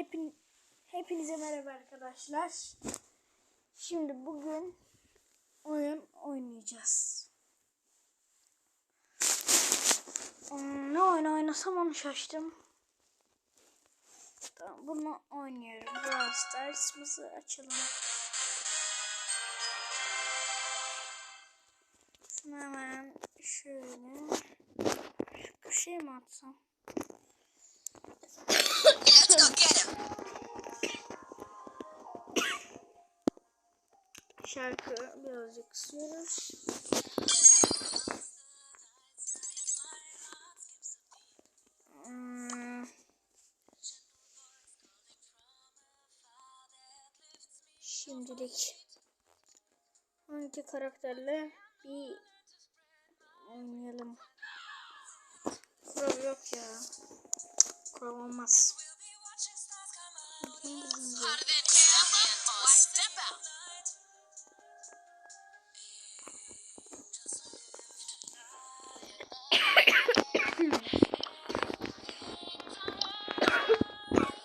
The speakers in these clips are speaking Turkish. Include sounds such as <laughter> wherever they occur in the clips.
Hepin, hepinize merhaba arkadaşlar. Şimdi bugün oyun oynayacağız. Hmm, Ne oyun oynasam onu şaştım. Tamam bunu oynuyorum. Brawl Stars'ımızı açalım. Şunu hemen şöyle şu şey mi atsam? Let's go get him. Şarkı birazcık. Hmm. Şimdilik hangi karakterle bir oynayalım. Kurov yok ya. Kurov olmaz. Or step out.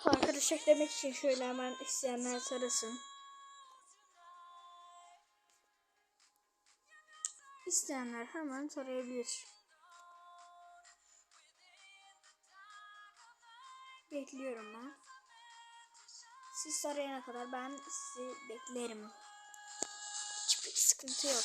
Arkadaş eklemek için şöyle hemen isteyenler sarısın. İsteyenler hemen tarayabilir. Bekliyorum ben. Siz sarayana kadar ben sizi beklerim. Hiçbir sıkıntı yok.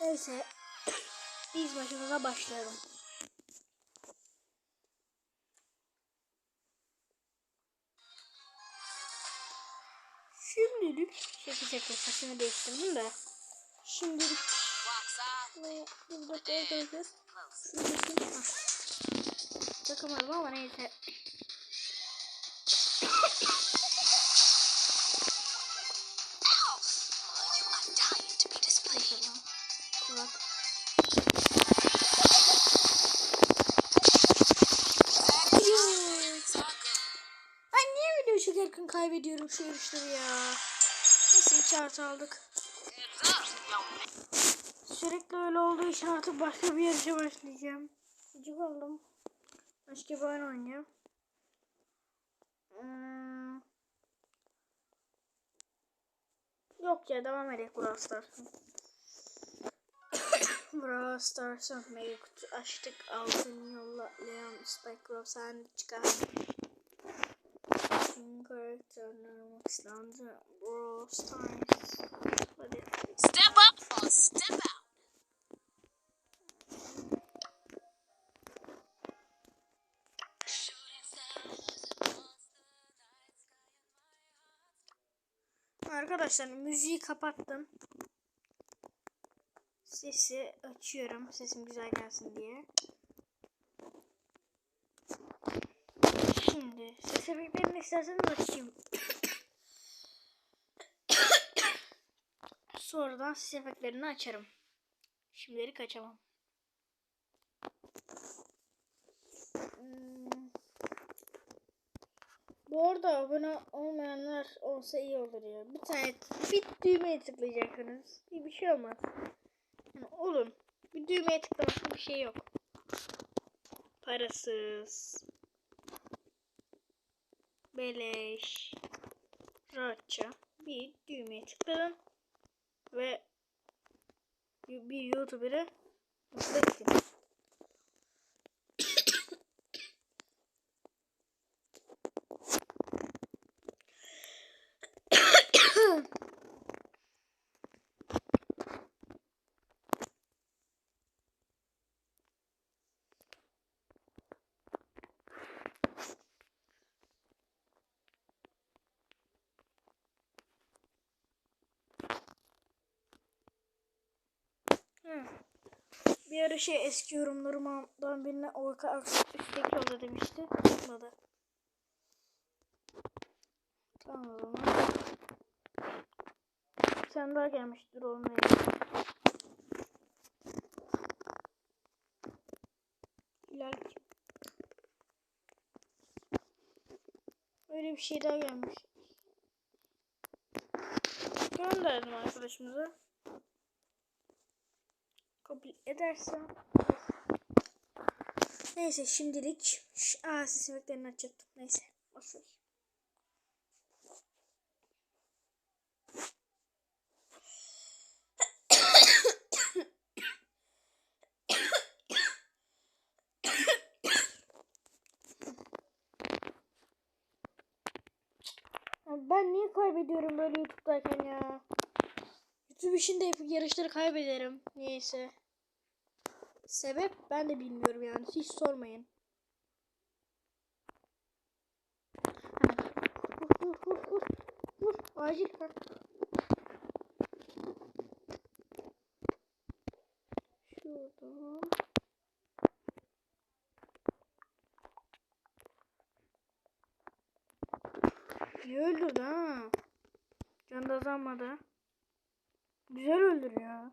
Neyse. <clears throat> Biz başımıza başlayalım. Şimdilik şaka şaka saçımı değiştirdim de. Şimdilik arkadaşlar. Close. Şimdilik ah. Takamadım ama neyse. Kulak. Ben niye video çekerken kaybediyorum şu yarışları ya? Neyse iki artı aldık. Sürekli öyle olduğu için artık başka bir yarışa başlayacağım. Gıcık oldum. Başka bir oyun oynayayım. Hmm. Yok ya devam edelim Brawl Stars'ın. <coughs> Brawl Stars'ın mega kutu açtık. Altın yolla Leon Spike Grove sen çıkar. Tüm karakterler olmak istendi. Brawl Stars. Hadi. Step up or step out. Arkadaşlar müziği kapattım. Sesi açıyorum. Sesim güzel gelsin diye. Şimdi ses efektlerini isterseniz açayım. <coughs> Sonradan ses efektlerini açarım. Şimdilik açamam. Hmm. Bu arada abone olmayanlar olsa iyi olur ya. Bir tane bir düğmeye tıklayacaksınız. Bir, bir şey olmaz. Yani olun. Bir düğmeye tıklamakta bir şey yok. Parasız. Beleş. Rahatça bir düğmeye tıkladım. Ve bir YouTuber'ı mutlu. Bir ara şey eski yorumlarımdan birine Orka üstteki yolda demişti. Tutmadı. Tamam o. Sen daha gelmiştir olmaya. Hilal Böyle bir şey daha gelmiş. Gönderdim arkadaşımıza. Kabul ederse. Neyse şimdilik şu aa ses efektlerini açacaktım. Neyse. Boşver. <coughs> Ben niye kaybediyorum böyle YouTube'dayken ya? İşinde yapıp yarışları kaybederim. Niyeyse. Sebep ben de bilmiyorum yani. Hiç sormayın. Vur vur vur vur. Acil. Ha. Öldürdü ha. Can da azalmadı. Güzel öldürüyor.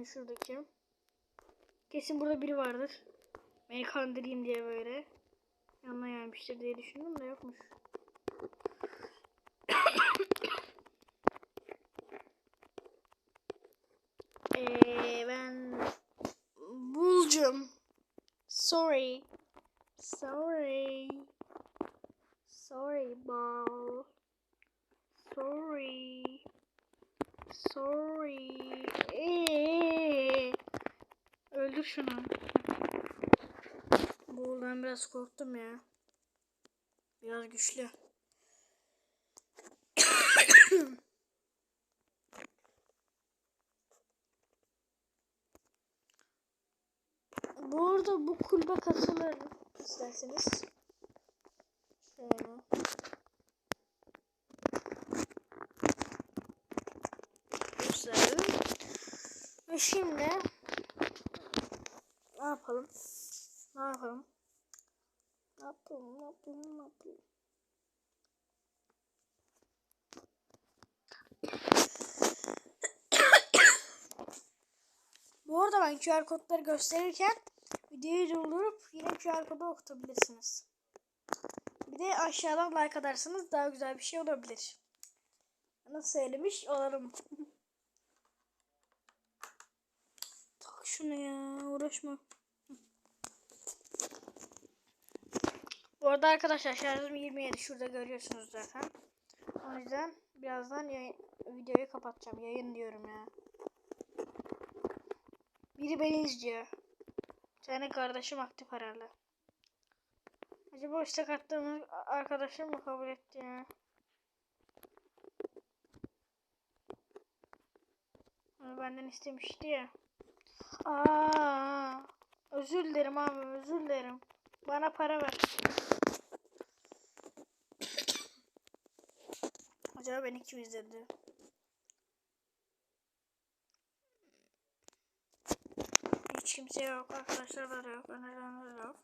De şuradaki. Kesin burada biri vardır. Beni kandırayım diye böyle. Yanına gelmiştir diye düşündüm de yokmuş. Eee <coughs> ben bulcum. Sorry. Sorry. Sorry, ball. Sorry. Sorry. Eee. Öldür şunu. Buğuldan biraz korktum ya. Biraz güçlü. <coughs> Bu arada bu kulübe katılır isterseniz. Şöyle. Ve şimdi ne yapalım? Ne yapalım? Ne yapalım? Ne yapalım? Ne yapalım? Bu arada ben QR kodları gösterirken videoyu durdurup yine QR kodu okutabilirsiniz. Bir de aşağıdan like atarsanız daha güzel bir şey olabilir. Nasıl söylemiş olalım. <laughs> tak şunu ya uğraşma. Bu arada arkadaşlar şarjım 27 şurada görüyorsunuz zaten. O yüzden birazdan yayın, videoyu kapatacağım. Yayın diyorum ya. Biri beni izliyor. Bir kardeşim aktif herhalde. Acaba istek attığımız arkadaşım mı kabul etti ya? Onu benden istemişti ya. Aa, özür dilerim abi özür dilerim. Bana para ver. Acaba beni kim izledi? Hiç kimse yok. Arkadaşlar da yok. Önerilenler yok.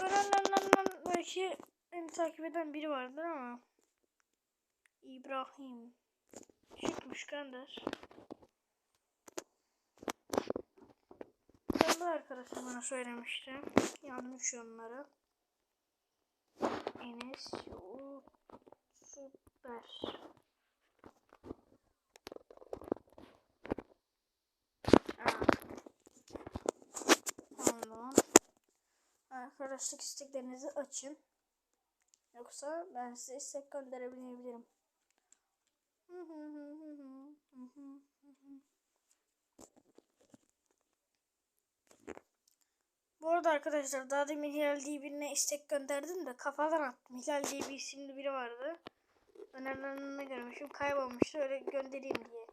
Önerilenler belki beni takip eden biri vardır ama. İbrahim. Çıkmış gönder. Kendi arkadaşım bana söylemişti. Yanlış onlara. Enes o süper. Tamam. Arkadaşlık isteklerinizi açın. Yoksa ben size istek gönderebilirim. Bu arada arkadaşlar daha demin Hilal diye birine istek gönderdim de kafadan attım. Hilal diye bir isimli biri vardı. Önerilenlerine görmüşüm. Kaybolmuştu. Öyle göndereyim diye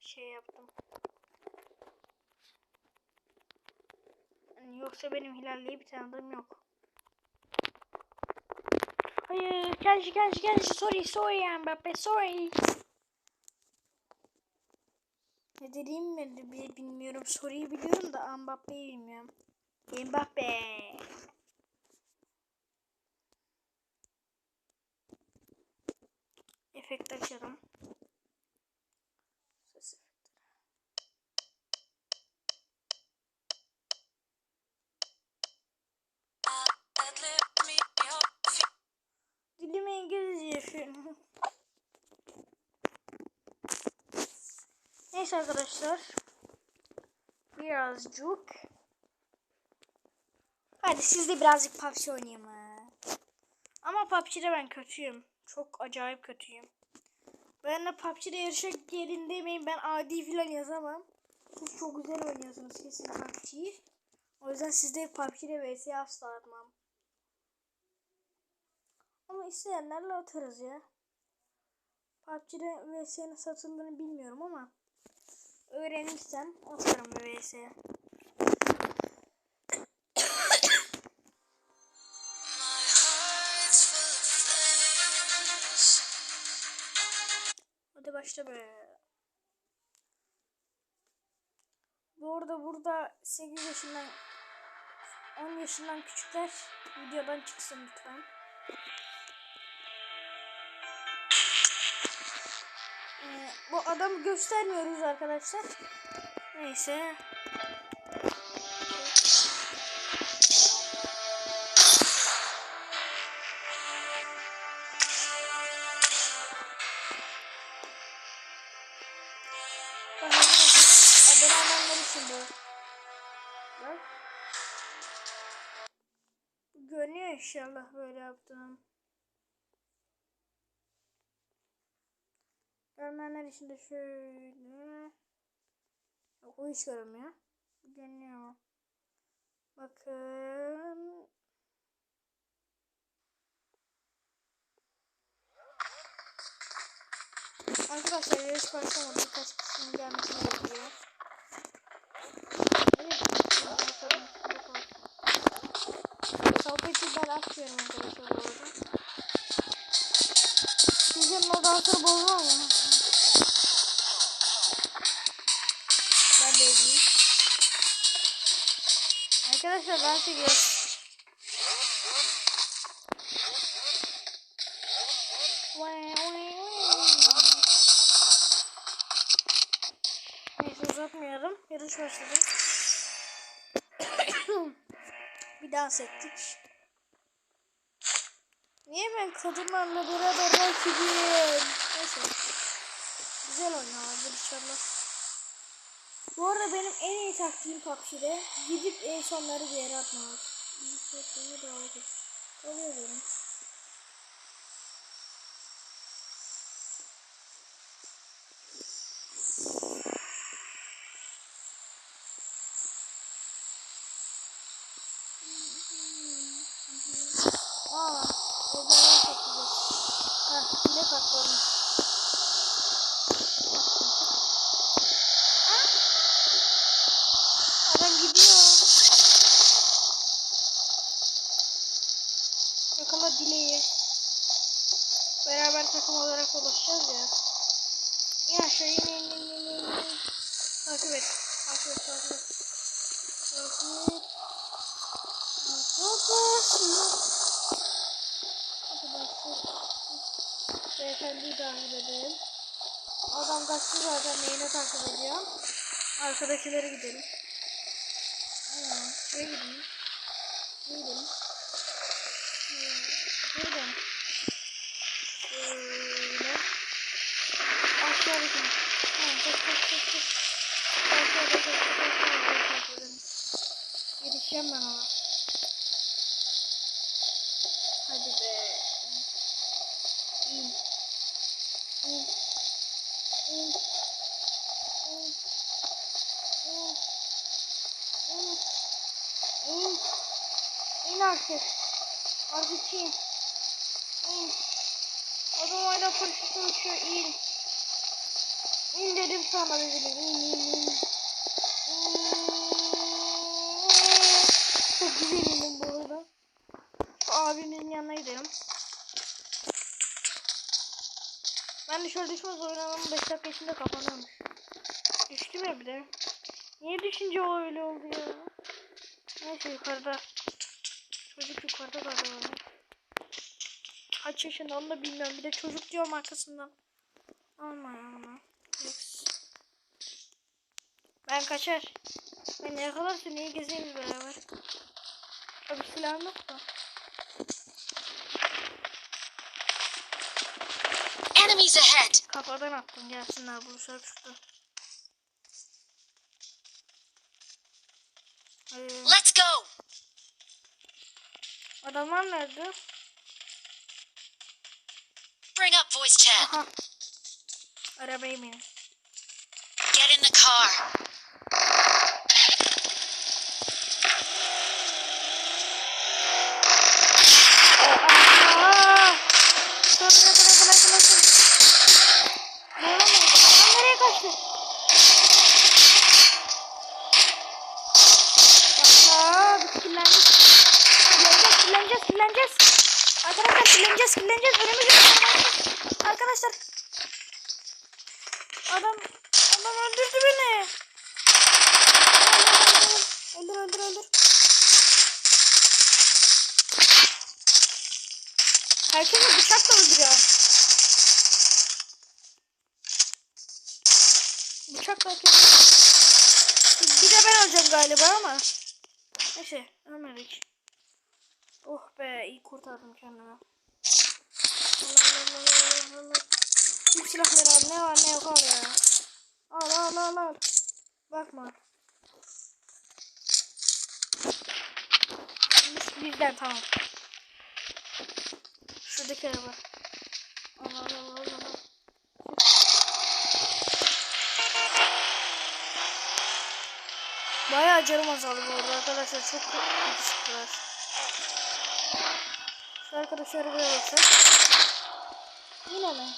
şey yaptım. Yani yoksa benim Hilal diye bir tanıdığım yok. Hayır. Kenji Kenji Kenji. Sorry sorry Mbappe. Sorry. Ne dediğimi bilmiyorum. Soruyu biliyorum da Mbappe'yi bilmiyorum. Mbappe. Efekt açalım. Ses Dilim İngilizce şu Neyse arkadaşlar. Birazcık. Hadi siz de birazcık PUBG oynayayım ha. Ama PUBG'de ben kötüyüm. Çok acayip kötüyüm. Ben de PUBG'de yarışa gelin demeyin. Ben adi falan yazamam. Siz çok güzel oynuyorsunuz kesin PUBG'yi. O yüzden sizde PUBG'de vs asla atmam. Ama isteyenlerle atarız ya. PUBG'de vs nasıl atıldığını bilmiyorum ama öğrenirsem atarım bir vs. Hadi başla be. Bu arada burada 8 yaşından 10 yaşından küçükler videodan çıksın lütfen. Ee, bu adamı göstermiyoruz arkadaşlar. Neyse. Görünüyor inşallah böyle yaptığım. Görmeyenler için de şöyle. Yok o hiç görünmüyor. Görünüyor. Bakın. Arkadaşlar yarış başlamadı. Birkaç kısmının gelmesini bekliyor. Evet. Sohbeti ben açıyorum arkadaşlar bu arada. Sizin o dansları bozma mı? Ben de edeyim. Arkadaşlar ben çekiyorum. Neyse uzatmayalım. Yarış başladı. Bir dans ettik. Niye ben kadınlarla beraber dans ediyorum? Neyse. Güzel oynuyorlardır inşallah. Bu arada benim en iyi taktiğim PUBG'de gidip en sonları bir yere atmak. Gidip dörtlüğüne davet et. Takım olarak ulaşacağız ya. Ya şöyle in in in in in. Takip et. Takip et takip et. Takip et. Beyefendiyi takip edelim. Adam kaçtı zaten neyine takip ediyor. Arkadakilere gidelim. Şuraya gidelim. Gidelim. Aa, Buradan. Şöyle. Aşağı gidelim. Tamam, koş koş koş koş. Aşağı koş koş koş koş koş koş. Yetişeceğim ben ona. Hadi be. İn. İn. İn. İn. Artık. Artık in. İn. Adam hala paraşütle uçuyor. İn. İn dedim sana dedim. İn in in. İn. Çok güzel indim bu arada. Şu abimin yanına gidelim. Ben de şöyle düşmez oynamam 5 dakika içinde kapanıyormuş. Düştüm ya bir de. Niye düşünce o öyle oldu ya? Neyse yukarıda. Çocuk yukarıda galiba. Kaç yaşında onu da bilmiyorum. Bir de çocuk diyorum arkasından. Aman aman. Ben kaçar. Ben ne yakalarsa niye gezeyim beraber. Tabii silahım yok da. Ahead. Kafadan attım gelsinler buluşalım şurada. Ee, Let's go. adamlar nerede? Bring up voice chat. Aha. Arabaya binin. Get in the car. Kirleneceğiz. Arkadaşlar kirleneceğiz, kirleneceğiz. Önümüzde Arkadaşlar. Adam, adam öldürdü beni. Öldür, öldür, öldür. Herkesi bıçakla öldürüyor. Bıçakla herkesi. Bir de ben öleceğim galiba ama. Neyse ölmedik. Oh be iyi kurtardım kendimi. Allah Allah Allah silahları al ne var ne yok al ya. Al al al al. Bakma. Biz, bizden tamam. Şuradaki araba. Allah Allah Allah Allah. Bayağı canım azaldı bu arada arkadaşlar. Çok kötü çıktılar. Şu arkadaşı arabaya baksak. Yine mi?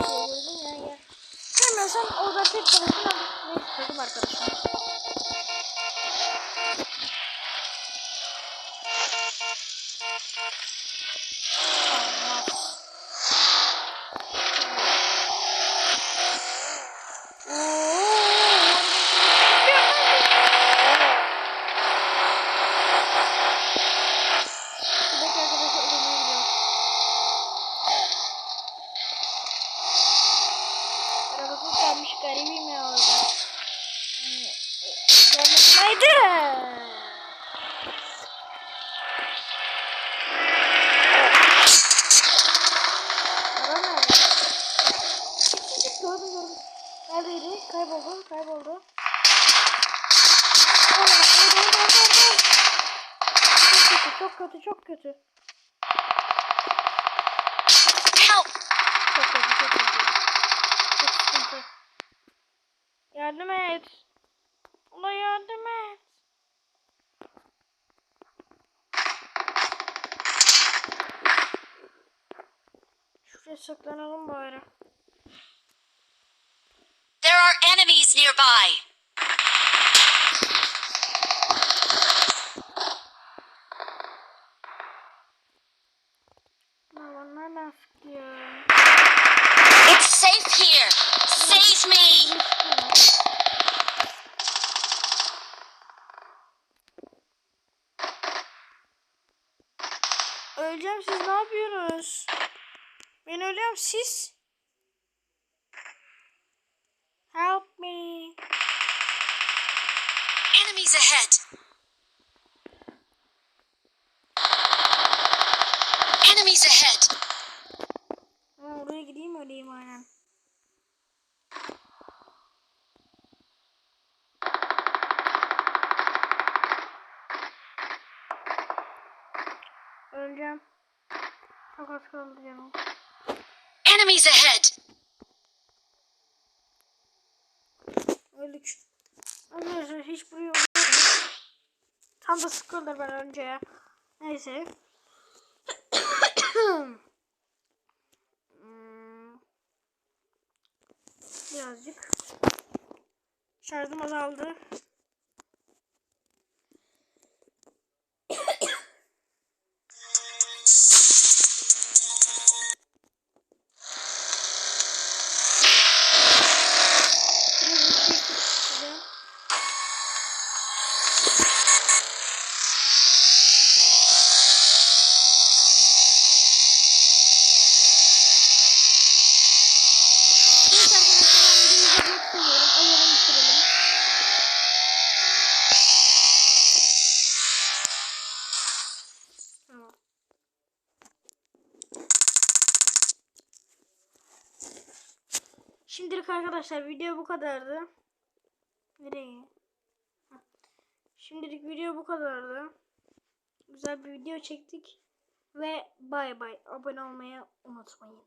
Ya. Sevmiyorsan orada tek konuşma. Neyse takım arkadaşım. Çok kötü, çok kötü. Çok sıkıntı. Yardım et. Ulan yardım et. Şuraya saklanalım bari. There are enemies nearby. Aman nereden? It's Öleceğim siz ne yapıyorsunuz? Ben ölüyorum siz. Help me. Enemies ahead. Enemies ahead. Ha, oraya gideyim öleyim aynen. Öleceğim. Kaldı canım. Enemies ahead. Öldük. Arkadaşlar hiç buraya. Tam da sıkıldı ben önce ya. Neyse. <coughs> Hmm. Birazcık. Şarjım azaldı. Arkadaşlar video bu kadardı. Nereye? Şimdilik video bu kadardı. Güzel bir video çektik. Ve bay bay. Abone olmayı unutmayın.